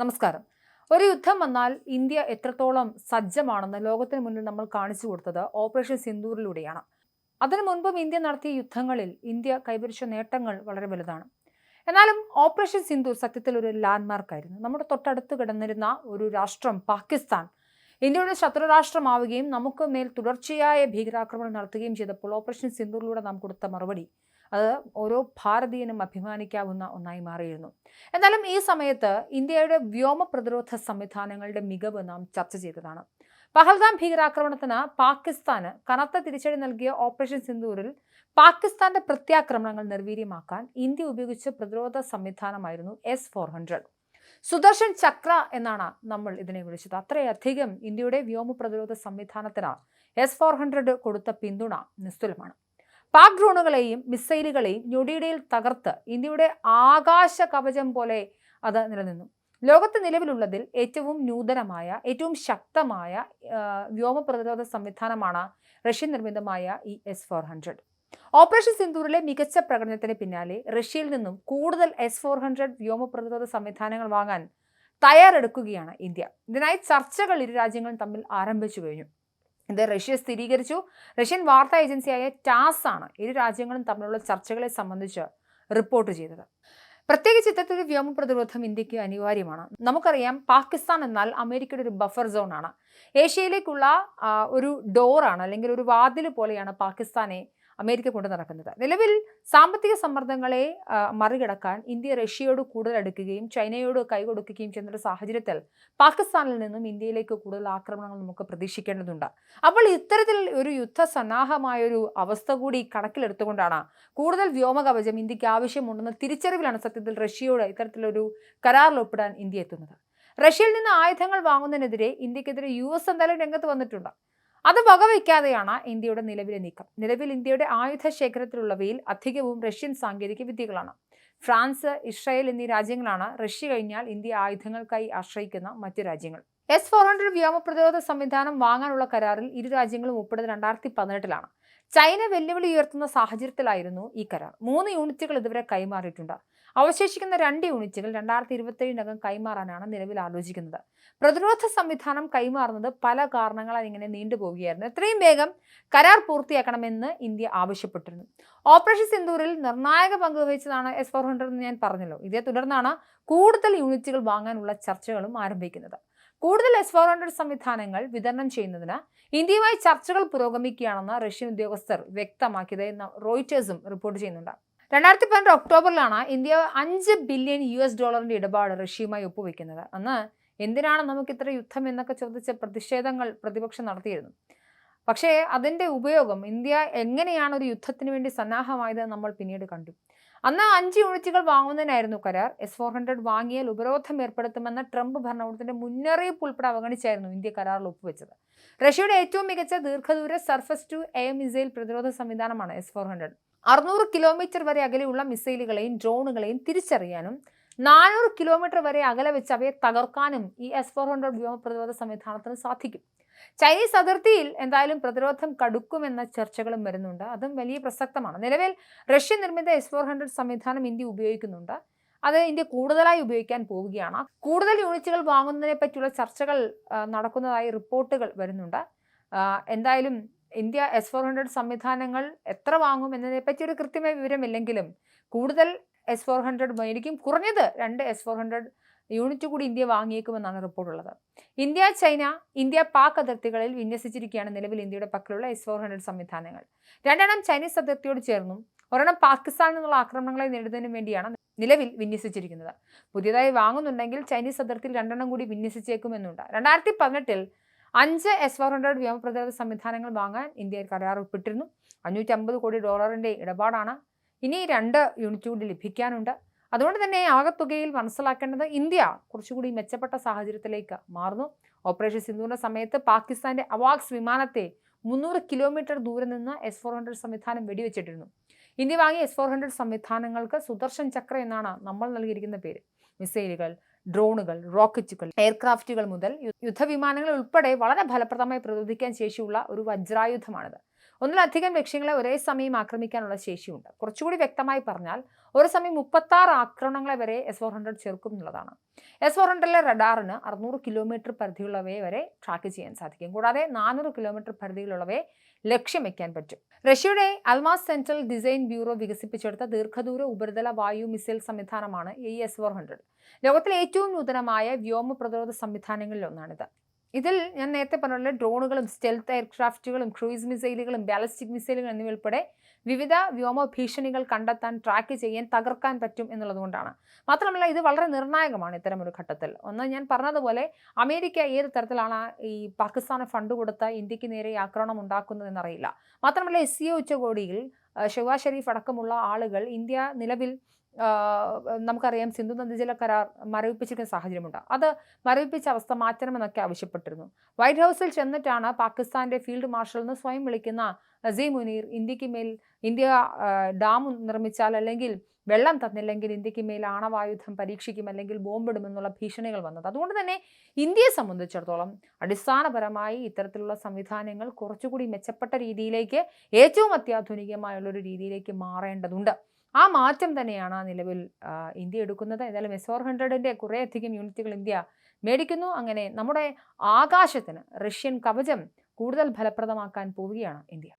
നമസ്കാരം. ഒരു യുദ്ധം വന്നാൽ ഇന്ത്യ എത്രത്തോളം സജ്ജമാണെന്ന് ലോകത്തിന് മുന്നിൽ നമ്മൾ കാണിച്ചു കൊടുത്തത് ഓപ്പറേഷൻ സിന്ദൂറിലൂടെയാണ്. അതിനു മുൻപും ഇന്ത്യ നടത്തിയ യുദ്ധങ്ങളിൽ ഇന്ത്യ കൈവരിച്ച നേട്ടങ്ങൾ വളരെ വലുതാണ്. എന്നാലും ഓപ്പറേഷൻ സിന്ദൂർ സത്യത്തിൽ ഒരു ലാൻഡ്മാർക്കായിരുന്നു നമ്മുടെ തൊട്ടടുത്ത് കിടന്നിരുന്ന ഒരു രാഷ്ട്രം പാകിസ്ഥാൻ ഇന്ത്യയുടെ ശത്രുരാഷ്ട്രമാവുകയും നമുക്ക് മേൽ തുടർച്ചയായ ഭീകരാക്രമണം നടത്തുകയും ചെയ്തപ്പോൾ ഓപ്പറേഷൻ സിന്ദൂറിലൂടെ നാം കൊടുത്ത മറുപടി അത് ഓരോ ഭാരതീയനും അഭിമാനിക്കാവുന്ന ഒന്നായി മാറിയിരുന്നു. എന്നാലും ഈ സമയത്ത് ഇന്ത്യയുടെ വ്യോമ പ്രതിരോധ സംവിധാനങ്ങളുടെ മികവ് നാം ചർച്ച ചെയ്തതാണ്. പഹൽഗാം ഭീകരാക്രമണത്തിന് പാകിസ്ഥാന് കനത്ത തിരിച്ചടി നൽകിയ ഓപ്പറേഷൻ സിന്ദൂരിൽ പാകിസ്ഥാന്റെ പ്രത്യാക്രമണങ്ങൾ നിർവീര്യമാക്കാൻ ഇന്ത്യ ഉപയോഗിച്ച പ്രതിരോധ സംവിധാനമായിരുന്നു S four hundred. Sudarshan Chakra എന്നാണ് നമ്മൾ ഇതിനെ വിളിച്ചത്. അത്രയധികം ഇന്ത്യയുടെ വ്യോമ പ്രതിരോധ സംവിധാനത്തിന് എസ് ഫോർ ഹൺഡ്രഡ് കൊടുത്ത പിന്തുണ നിസ്തുലമാണ്. പാക് ഡ്രോണുകളെയും മിസൈലുകളെയും ഞൊടിയിടയിൽ തകർത്ത് ഇന്ത്യയുടെ ആകാശ കവചം പോലെ അത് നിലനിന്നു. ലോകത്ത് നിലവിലുള്ളതിൽ ഏറ്റവും നൂതനമായ ഏറ്റവും ശക്തമായ വ്യോമ പ്രതിരോധ സംവിധാനമാണ് റഷ്യൻ നിർമ്മിതമായ ഈ എസ് ഫോർ ഹൺഡ്രഡ് ഓപ്പറേഷൻ സിന്ദൂറിലെ മികച്ച പ്രകടനത്തിന് പിന്നാലെ റഷ്യയിൽ നിന്നും കൂടുതൽ എസ് ഫോർ ഹൺഡ്രഡ് വ്യോമ പ്രതിരോധ സംവിധാനങ്ങൾ വാങ്ങാൻ തയ്യാറെടുക്കുകയാണ് ഇന്ത്യ. ഇതിനായി ചർച്ചകൾ ഇരു രാജ്യങ്ങളും തമ്മിൽ ആരംഭിച്ചു കഴിഞ്ഞു. ഇത് റഷ്യ സ്ഥിരീകരിച്ചു. റഷ്യൻ വാർത്താ ഏജൻസിയായ ടാസ് ആണ് ഇരു രാജ്യങ്ങളും തമ്മിലുള്ള ചർച്ചകളെ സംബന്ധിച്ച് റിപ്പോർട്ട് ചെയ്തത്. പ്രത്യേകിച്ച് ഇത്തരത്തിലൊരു വ്യോമ പ്രതിരോധം ഇന്ത്യയ്ക്ക് അനിവാര്യമാണ്. നമുക്കറിയാം പാകിസ്ഥാൻ എന്നാൽ അമേരിക്കയുടെ ഒരു ബഫർ സോൺ ആണ്. ഏഷ്യയിലേക്കുള്ള ഒരു ഡോറാണ് അല്ലെങ്കിൽ ഒരു വാതിൽ പോലെയാണ് പാകിസ്ഥാനെ അമേരിക്ക കൊണ്ട് നടക്കുന്നത്. നിലവിൽ സാമ്പത്തിക സമ്മർദ്ദങ്ങളെ മറികടക്കാൻ ഇന്ത്യ റഷ്യയോട് കൂടുതൽ അടുക്കുകയും ചൈനയോട് കൈകൊടുക്കുകയും ചെയ്യുന്ന സാഹചര്യത്തിൽ പാകിസ്ഥാനിൽ നിന്നും ഇന്ത്യയിലേക്ക് കൂടുതൽ ആക്രമണങ്ങൾ നമുക്ക് പ്രതീക്ഷിക്കേണ്ടതുണ്ട്. അപ്പോൾ ഇത്തരത്തിൽ ഒരു യുദ്ധസന്നാഹമായ ഒരു അവസ്ഥ കൂടി കണക്കിലെടുത്തുകൊണ്ടാണ് കൂടുതൽ വ്യോമകവചം ഇന്ത്യയ്ക്ക് ആവശ്യമുണ്ടെന്ന തിരിച്ചറിവിലാണ് സത്യത്തിൽ റഷ്യയോട് ഇത്തരത്തിലൊരു കരാറിൽ ഒപ്പിടാൻ ഇന്ത്യ എത്തുന്നത്. റഷ്യയിൽ നിന്ന് ആയുധങ്ങൾ വാങ്ങുന്നതിനെതിരെ ഇന്ത്യക്കെതിരെ യു എസ് എന്തായാലും രംഗത്ത് വന്നിട്ടുണ്ട്. അത് വകവയ്ക്കാതെയാണ് ഇന്ത്യയുടെ നിലവിലെ നീക്കം. നിലവിൽ ഇന്ത്യയുടെ ആയുധ ശേഖരത്തിലുള്ളവയിൽ അധികവും റഷ്യൻ സാങ്കേതിക വിദ്യകളാണ്. ഫ്രാൻസ് ഇസ്രായേൽ എന്നീ രാജ്യങ്ങളാണ് റഷ്യ കഴിഞ്ഞാൽ ഇന്ത്യ ആയുധങ്ങൾക്കായി ആശ്രയിക്കുന്ന മറ്റു രാജ്യങ്ങൾ. എസ് ഫോർ ഹൺഡ്രഡ് വ്യോമ പ്രതിരോധ സംവിധാനം വാങ്ങാനുള്ള കരാറിൽ ഇരു രാജ്യങ്ങളും ഒപ്പിടുന്നത് രണ്ടായിരത്തി പതിനെട്ടിലാണ്. ചൈന വെല്ലുവിളി ഉയർത്തുന്ന സാഹചര്യത്തിലായിരുന്നു ഈ കരാർ. മൂന്ന് യൂണിറ്റുകൾ ഇതുവരെ കൈമാറിയിട്ടുണ്ട്. അവശേഷിക്കുന്ന രണ്ട് യൂണിറ്റുകൾ രണ്ടായിരത്തി ഇരുപത്തേഴിനകം കൈമാറാനാണ് നിലവിൽ ആലോചിക്കുന്നത്. പ്രതിരോധ സംവിധാനം കൈമാറുന്നത് പല കാരണങ്ങളാൽ ഇങ്ങനെ നീണ്ടുപോവുകയായിരുന്നു എത്രയും വേഗം കരാർ പൂർത്തിയാക്കണമെന്ന് ഇന്ത്യ ആവശ്യപ്പെട്ടിരുന്നു. ഓപ്പറേഷൻ സിന്ദൂരിൽ നിർണായക പങ്ക് വഹിച്ചതാണ് എസ് ഫോർ ഹൺഡ്രഡ് എന്ന് ഞാൻ പറഞ്ഞല്ലോ. ഇതേ തുടർന്നാണ് കൂടുതൽ യൂണിറ്റുകൾ വാങ്ങാനുള്ള ചർച്ചകളും ആരംഭിക്കുന്നത്. കൂടുതൽ എസ് ഫോർ ഹൺഡ്രഡ് സംവിധാനങ്ങൾ വിതരണം ചെയ്യുന്നതിന് ഇന്ത്യയുമായി ചർച്ചകൾ പുരോഗമിക്കുകയാണെന്ന് റഷ്യൻ ഉദ്യോഗസ്ഥർ വ്യക്തമാക്കിയത് റോയിറ്റേഴ്സും റിപ്പോർട്ട് ചെയ്യുന്നുണ്ട്. രണ്ടായിരത്തി പന്ത്രണ്ട് ഒക്ടോബറിലാണ് ഇന്ത്യ അഞ്ച് ബില്യൺ യു എസ് ഡോളറിന്റെ ഇടപാട് റഷ്യയുമായി ഒപ്പുവെക്കുന്നത്. അന്ന് എന്തിനാണ് നമുക്ക് ഇത്ര യുദ്ധം എന്നൊക്കെ ചോദിച്ച പ്രതിഷേധങ്ങൾ പ്രതിപക്ഷം നടത്തിയിരുന്നു. പക്ഷേ അതിന്റെ ഉപയോഗം ഇന്ത്യ എങ്ങനെയാണ് ഒരു യുദ്ധത്തിന് വേണ്ടി സന്നാഹമായത് നമ്മൾ പിന്നീട് കണ്ടു. അന്ന് അഞ്ച് യൂണിറ്റുകൾ വാങ്ങുന്നതിനായിരുന്നു കരാർ. എസ് ഫോർ ഹൺഡ്രഡ് വാങ്ങിയാൽ ഉപരോധം ഏർപ്പെടുത്തുമെന്ന ട്രംപ് ഭരണകൂടത്തിന്റെ മുന്നറിയിപ്പ് ഉൾപ്പെടെ അവഗണിച്ചായിരുന്നു ഇന്ത്യ കരാറിൽ ഒപ്പുവെച്ചത്. റഷ്യയുടെ ഏറ്റവും മികച്ച ദീർഘദൂര സർഫസ് ടു എയർ മിസൈൽ പ്രതിരോധ സംവിധാനമാണ് എസ് ഫോർ ഹൺഡ്രഡ് അറുന്നൂറ് കിലോമീറ്റർ വരെ അകലെയുള്ള മിസൈലുകളെയും ഡ്രോണുകളെയും തിരിച്ചറിയാനും നാനൂറ് കിലോമീറ്റർ വരെ അകലെ വെച്ച് അവയെ തകർക്കാനും ഈ എസ് ഫോർ ഹൺഡ്രഡ് വ്യോമ പ്രതിരോധ സംവിധാനത്തിന് സാധിക്കും. ചൈനീസ് അതിർത്തിയിൽ എന്തായാലും പ്രതിരോധം കടുക്കുമെന്ന ചർച്ചകളും വരുന്നുണ്ട്. അതും വലിയ പ്രസക്തമാണ്. നിലവിൽ റഷ്യൻ നിർമ്മിത എസ് ഫോർ ഹൺഡ്രഡ് സംവിധാനം ഇന്ത്യ ഉപയോഗിക്കുന്നുണ്ട്. അത് ഇന്ത്യ കൂടുതലായി ഉപയോഗിക്കാൻ പോവുകയാണ്. കൂടുതൽ യൂണിറ്റുകൾ വാങ്ങുന്നതിനെ പറ്റിയുള്ള ചർച്ചകൾ നടക്കുന്നതായി റിപ്പോർട്ടുകൾ വരുന്നുണ്ട്. എന്തായാലും ഇന്ത്യ എസ് ഫോർ ഹൺഡ്രഡ് സംവിധാനങ്ങൾ എത്ര വാങ്ങും എന്നതിനെ പറ്റി ഒരു കൃത്യമായ വിവരമില്ലെങ്കിലും കൂടുതൽ എസ് ഫോർ ഹൺഡ്രഡ് മേടിക്കും. കുറഞ്ഞത് രണ്ട് എസ് ഫോർ ഹൺഡ്രഡ് യൂണിറ്റ് കൂടി ഇന്ത്യ വാങ്ങിയേക്കുമെന്നാണ് റിപ്പോർട്ടുള്ളത്. ഇന്ത്യ ചൈന ഇന്ത്യ പാക് അതിർത്തികളിൽ വിന്യസിച്ചിരിക്കുകയാണ് നിലവിൽ ഇന്ത്യയുടെ പക്കലുള്ള എസ് ഫോർ ഹൺഡ്രഡ് സംവിധാനങ്ങൾ. രണ്ടെണ്ണം ചൈനീസ് അതിർത്തിയോട് ചേർന്നും ഒരെണ്ണം പാകിസ്ഥാനിൽ നിന്നുള്ള ആക്രമണങ്ങളെ നേരിടുന്നതിന് വേണ്ടിയാണ് നിലവിൽ വിന്യസിച്ചിരിക്കുന്നത്. പുതിയതായി വാങ്ങുന്നുണ്ടെങ്കിൽ ചൈനീസ് അതിർത്തിയിൽ രണ്ടെണ്ണം കൂടി വിന്യസിച്ചേക്കുമെന്നുണ്ട്. രണ്ടായിരത്തി പതിനെട്ടിൽ അഞ്ച് എസ് ഫോർ ഹൺഡ്രഡ് വ്യോമ പ്രതിരോധ സംവിധാനങ്ങൾ വാങ്ങാൻ ഇന്ത്യ കരാർ ഒപ്പിട്ടിരുന്നു അഞ്ഞൂറ്റമ്പത് കോടി ഡോളറിന്റെ ഇടപാടാണ് ഇനി രണ്ട് യൂണിറ്റ് കൂടി ലഭിക്കാനുണ്ട്. അതുകൊണ്ട് തന്നെ ആകത്തുകയിൽ മനസ്സിലാക്കേണ്ടത് ഇന്ത്യ കുറച്ചുകൂടി മെച്ചപ്പെട്ട സാഹചര്യത്തിലേക്ക് മാറുന്നു. ഓപ്പറേഷൻ സിന്ധുവിന്റെ സമയത്ത് പാകിസ്ഥാന്റെ അവാക്സ് വിമാനത്തെ മുന്നൂറ് കിലോമീറ്റർ ദൂരെ നിന്ന് എസ് ഫോർ ഹൺഡ്രഡ് സംവിധാനം വെടിവെച്ചിട്ടിരുന്നു. ഇന്ത്യ വാങ്ങിയ എസ് ഫോർ ഹൺഡ്രഡ് സംവിധാനങ്ങൾക്ക് സുദർശൻ ചക്ര എന്നാണ് നമ്മൾ നൽകിയിരിക്കുന്ന പേര്. മിസൈലുകൾ ഡ്രോണുകൾ റോക്കറ്റുകൾ എയർക്രാഫ്റ്റുകൾ മുതൽ യുദ്ധവിമാനങ്ങൾ ഉൾപ്പെടെ വളരെ ഫലപ്രദമായി പ്രതിരോധിക്കാൻ ശേഷിയുള്ള ഒരു വജ്രായുധമാണിത്. ഒന്നിലധികം ലക്ഷ്യങ്ങളെ ഒരേ സമയം ആക്രമിക്കാനുള്ള ശേഷിയുണ്ട്. കുറച്ചുകൂടി വ്യക്തമായി പറഞ്ഞാൽ ഒരു സമയം മുപ്പത്താറ് ആക്രമണങ്ങളെ വരെ എസ് ഫോർ ഹൺഡ്രഡ് ചെറുക്കും എന്നുള്ളതാണ്. എസ് ഫോർ ഹൺഡ്രഡിലെ റഡാറിന് അറുന്നൂറ് കിലോമീറ്റർ പരിധിയുള്ളവയെ വരെ ട്രാക്ക് ചെയ്യാൻ സാധിക്കും. കൂടാതെ നാനൂറ് കിലോമീറ്റർ പരിധിയിലുള്ളവയെ ലക്ഷ്യം വയ്ക്കാൻ പറ്റും. റഷ്യയുടെ അൽമാസ് സെൻട്രൽ ഡിസൈൻ ബ്യൂറോ വികസിപ്പിച്ചെടുത്ത ദീർഘദൂര ഉപരിതല വായു മിസൈൽ സംവിധാനമാണ് ഈ എസ് ഫോർ ഹൺഡ്രഡ് ലോകത്തിലെ ഏറ്റവും നൂതനമായ വ്യോമ പ്രതിരോധ സംവിധാനങ്ങളിൽ ഒന്നാണിത് ഇതിൽ ഞാൻ നേരത്തെ പറഞ്ഞ ഡ്രോണുകളും സ്റ്റെൽത്ത് എയർക്രാഫ്റ്റുകളും ക്രൂയിസ് മിസൈലുകളും ബാലിസ്റ്റിക് എന്നിവ ഉൾപ്പെടെ വിവിധ വ്യോമ ഭീഷണികൾ കണ്ടെത്താൻ ട്രാക്ക് ചെയ്യാൻ തകർക്കാൻ പറ്റും എന്നുള്ളതുകൊണ്ടാണ് മാത്രമല്ല ഇത് വളരെ നിർണായകമാണ് ഇത്തരമൊരു ഘട്ടത്തിൽ. ഒന്ന് ഞാൻ പറഞ്ഞതുപോലെ അമേരിക്ക ഏത് തരത്തിലാണ് ഈ പാകിസ്ഥാന് ഫണ്ട് കൊടുത്ത ഇന്ത്യയ്ക്ക് നേരെ ആക്രമണം ഉണ്ടാക്കുന്നതെന്നറിയില്ല മാത്രമല്ല എസ് സി ഒ ഉച്ചകോടിയിൽ ഷെവാ ഷെരീഫ് അടക്കമുള്ള ആളുകൾ ഇന്ത്യ നിലവിൽ നമുക്കറിയാം സിന്ധു നദീജല കരാർ മരവിപ്പിച്ചിരിക്കുന്ന സാഹചര്യമുണ്ട്. അത് മരവിപ്പിച്ച അവസ്ഥ മാറ്റണമെന്നൊക്കെ ആവശ്യപ്പെട്ടിരുന്നു. വൈറ്റ് ഹൗസിൽ ചെന്നിട്ടാണ് പാകിസ്ഥാന്റെ ഫീൽഡ് മാർഷൽ എന്ന് സ്വയം വിളിക്കുന്ന നസീം മുനീർ ഇന്ത്യയ്ക്ക് മേൽ ഇന്ത്യ ഡാം നിർമ്മിച്ചാൽ അല്ലെങ്കിൽ വെള്ളം തന്നില്ലെങ്കിൽ ഇന്ത്യയ്ക്ക് മേൽ ആണവായുധം പരീക്ഷിക്കും അല്ലെങ്കിൽ ബോംബിടുമെന്നുള്ള ഭീഷണികൾ വന്നത്. അതുകൊണ്ട് തന്നെ ഇന്ത്യയെ സംബന്ധിച്ചിടത്തോളം അടിസ്ഥാനപരമായി ഇത്തരത്തിലുള്ള സംവിധാനങ്ങൾ കുറച്ചുകൂടി മെച്ചപ്പെട്ട രീതിയിലേക്ക് ഏറ്റവും അത്യാധുനികമായുള്ളൊരു രീതിയിലേക്ക് മാറേണ്ടതുണ്ട്. ആ മാറ്റം തന്നെയാണ് നിലവിൽ ഇന്ത്യ എടുക്കുന്നത്. ഏതായാലും എസ് ഫോർ ഹൺഡ്രഡിന്റെ കുറേയധികം യൂണിറ്റുകൾ ഇന്ത്യ മേടിക്കുന്നു. അങ്ങനെ നമ്മുടെ ആകാശത്തിന് റഷ്യൻ കവചം കൂടുതൽ ഫലപ്രദമാക്കാൻ പോവുകയാണ് ഇന്ത്യ.